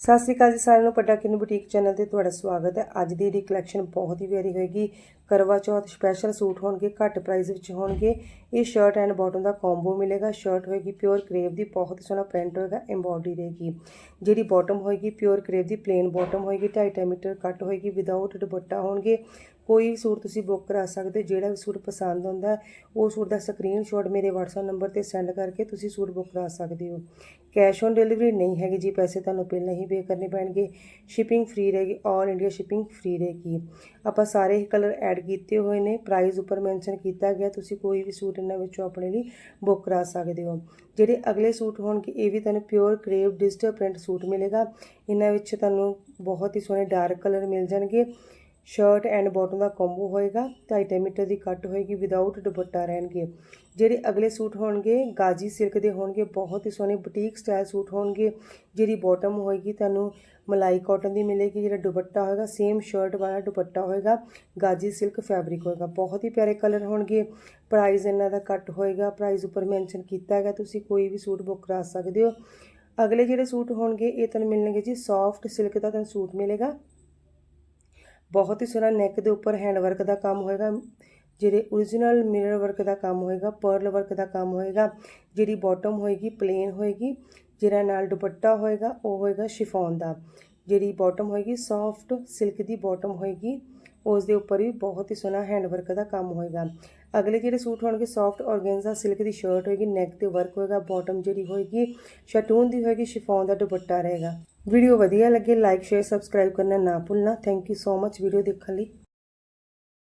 ਸਤਿ ਸ਼੍ਰੀ ਅਕਾਲ ਜੀ ਸਾਰਿਆਂ ਨੂੰ ਪਟਾਕਿਨ ਬੁਟੀਕ ਚੈਨਲ ਤੇ ਤੁਹਾਡਾ ਸਵਾਗਤ ਹੈ। ਅੱਜ ਦੀ ਜਿਹੜੀ ਕਲੈਕਸ਼ਨ ਬਹੁਤ ਹੀ ਪਿਆਰੀ ਹੋਏਗੀ। ਕਰਵਾ ਚੌਥ ਸਪੈਸ਼ਲ ਸੂਟ ਹੋਣਗੇ, ਘੱਟ ਪ੍ਰਾਈਸ ਵਿੱਚ ਹੋਣਗੇ। ਇਹ ਸ਼ਰਟ ਐਂਡ ਬਾਟਮ ਦਾ ਕੰਬੋ ਮਿਲੇਗਾ। ਸ਼ਰਟ ਹੋਏਗੀ ਪਿਓਰ ਕਰੇਵ ਦੀ, ਬਹੁਤ ਸੋਹਣਾ ਪ੍ਰਿੰਟ ਹੋਏਗਾ ਐਮਬੋਡੀ ਰਹੇਗੀ। ਜਿਹੜੀ ਬਾਟਮ ਹੋਏਗੀ ਪਿਓਰ ਕਰੇਵ ਦੀ ਪਲੇਨ ਬਾਟਮ ਹੋਏਗੀ 2.5 ਮੀਟਰ ਕੱਟ ਹੋਏਗੀ ਵਿਦਆਊਟ ਦੁਪੱਟਾ ਹੋਣਗੇ। ਕੋਈ ਵੀ ਸੂਟ ਤੁਸੀਂ ਬੁੱਕ ਕਰਾ ਸਕਦੇ ਹੋ। ਜਿਹੜਾ ਵੀ ਸੂਟ ਪਸੰਦ ਆਉਂਦਾ, ਉਹ ਸੂਟ ਦਾ ਸਕਰੀਨਸ਼ਾਟ ਮੇਰੇ WhatsApp ਨੰਬਰ ਤੇ ਸੈਂਡ ਕਰਕੇ ਤੁਸੀਂ ਸੂਟ ਬੁੱਕ ਕਰਾ ਸਕਦੇ ਹੋ। ਕੈਸ਼ ਔਨ ਡਿਲੀਵਰੀ ਨਹੀਂ ਹੈਗੀ ਜੀ, ਪੈਸੇ ਤੁਹਾਨੂੰ ਪਹਿਲਾਂ ਹੀ ਪੇ ਕਰਨੇ ਪੈਣਗੇ। ਸ਼ਿਪਿੰਗ ਫ੍ਰੀ ਰਹੇਗੀ ਆਲ ਇੰਡੀਆ ਸ਼ਿਪਿੰਗ ਫ੍ਰੀ ਰਹੇਗੀ। ਆਪਾਂ ਸਾਰੇ ਹੀ ਕਲਰ ਐਡ ਕੀਤੇ ਹੋਏ ਨੇ ਪ੍ਰਾਈਸ ਉੱਪਰ ਮੈਂਸ਼ਨ ਕੀਤਾ ਗਿਆ, ਤੁਸੀਂ ਕੋਈ ਵੀ ਸੂਟ ਇਹਨਾਂ ਵਿੱਚੋਂ ਆਪਣੇ ਲਈ ਬੁੱਕ ਕਰਾ ਸਕਦੇ ਹੋ। ਜਿਹੜੇ ਅਗਲੇ ਸੂਟ ਹੋਣਗੇ, ਇਹ ਵੀ ਤੁਹਾਨੂੰ pure crepe digital print suit ਮਿਲੇਗਾ। ਇਹਨਾਂ ਵਿੱਚ ਤੁਹਾਨੂੰ ਬਹੁਤ ਹੀ ਸੋਹਣੇ ਡਾਰਕ ਕਲਰ ਮਿਲ ਜਾਣਗੇ। ਸ਼ਰਟ ਐਂਡ ਬਾਟਮ ਦਾ ਕੰਬੋ ਹੋਏਗਾ 2.5 ਮੀਟਰ ਦੀ ਕੱਟ ਹੋਏਗੀ ਵਿਦਆਊਟ ਦੁਪੱਟਾ ਰਹਿਣਗੇ। ਜਿਹੜੇ ਅਗਲੇ ਸੂਟ ਹੋਣਗੇ, ਗਾਜੀ ਸਿਲਕ ਦੇ ਹੋਣਗੇ, ਬਹੁਤ ਹੀ ਸੋਹਣੇ ਬੁਟੀਕ ਸਟਾਈਲ ਸੂਟ ਹੋਣਗੇ। ਜਿਹੜੀ ਬਾਟਮ ਹੋਏਗੀ, ਤੁਹਾਨੂੰ ਮਲਾਈ ਕਾਟਨ ਦੀ ਮਿਲੇਗੀ, ਜਿਹੜਾ ਦੁਪੱਟਾ ਹੋਏਗਾ ਸੇਮ ਸ਼ਰਟ ਵਾਲਾ ਦੁਪੱਟਾ ਹੋਏਗਾ, ਗਾਜੀ ਸਿਲਕ ਫੈਬਰਿਕ ਹੋਏਗਾ। ਬਹੁਤ ਹੀ ਪਿਆਰੇ ਕਲਰ ਹੋਣਗੇ। ਪ੍ਰਾਈਸ ਇਹਨਾਂ ਦਾ ਕੱਟ ਹੋਏਗਾ ਪ੍ਰਾਈਸ ਉੱਪਰ ਮੈਂਸ਼ਨ ਕੀਤਾ ਹੈਗਾ, ਤੁਸੀਂ ਕੋਈ ਵੀ ਸੂਟ ਬੁੱਕ ਕਰਾ ਸਕਦੇ ਹੋ। ਅਗਲੇ ਜਿਹੜੇ ਸੂਟ ਹੋਣਗੇ, ਇਹ ਤੁਹਾਨੂੰ ਮਿਲਣਗੇ ਜੀ ਸੌਫਟ ਸਿਲਕ ਦਾ ਤੁਹਾਨੂੰ ਸੂਟ ਮਿਲੇਗਾ। ਬਹੁਤ ਹੀ ਸੋਹਣਾ ਨੈਕ ਦੇ ਉੱਪਰ ਹੈਂਡ ਵਰਕ ਦਾ ਕੰਮ ਹੋਏਗਾ, ਜਿਹੜੇ origignal ਮਿਰਰ ਵਰਕ ਦਾ ਕੰਮ ਹੋਏਗਾ ਪਰਲ ਵਰਕ ਦਾ ਕੰਮ ਹੋਏਗਾ, ਜਿਹੜੀ ਬਾਟਮ ਹੋਏਗੀ ਪਲੇਨ ਹੋਏਗੀ, ਜਿਹੜਾ ਨਾਲ ਦੁਪੱਟਾ ਹੋਏਗਾ, ਉਹ ਹੋਏਗਾ ਸ਼ਿਫੋਨ ਦਾ। ਜਿਹੜੀ ਬਾਟਮ ਹੋਏਗੀ ਸੌਫਟ ਸਿਲਕ ਦੀ ਬਾਟਮ ਹੋਏਗੀ ਉਸ ਦੇ ਉੱਪਰ ਵੀ ਬਹੁਤ ਹੀ ਸੋਹਣਾ ਹੈਂਡ ਵਰਕ ਦਾ ਕੰਮ ਹੋਏਗਾ। ਅਗਲੇ ਜਿਹੜੇ ਸੂਟ ਹੋਣਗੇ ਸੌਫਟ ਔਰਗੈਂਜ਼ਾ ਸਿਲਕ ਦੀ ਸ਼ਰਟ ਹੋਏਗੀ ਨੈਕ ਤੇ ਵਰਕ ਹੋਏਗਾ ਬਾਟਮ ਜਿਹੜੀ ਹੋਏਗੀ ਸ਼ਟੂਨ ਦੀ ਹੋਏਗੀ ਸ਼ਿਫੋਨ ਦਾ ਦੁਪੱਟਾ ਰਹੇਗਾ। ਵੀਡੀਓ ਵਧੀਆ ਲੱਗੇ ਲਾਈਕ ਸ਼ੇਅਰ ਸਬਸਕ੍ਰਾਈਬ ਕਰਨਾ ਨਾ ਭੁੱਲਣਾ। Thank you so much video ਦੇਖਣ ਲਈ।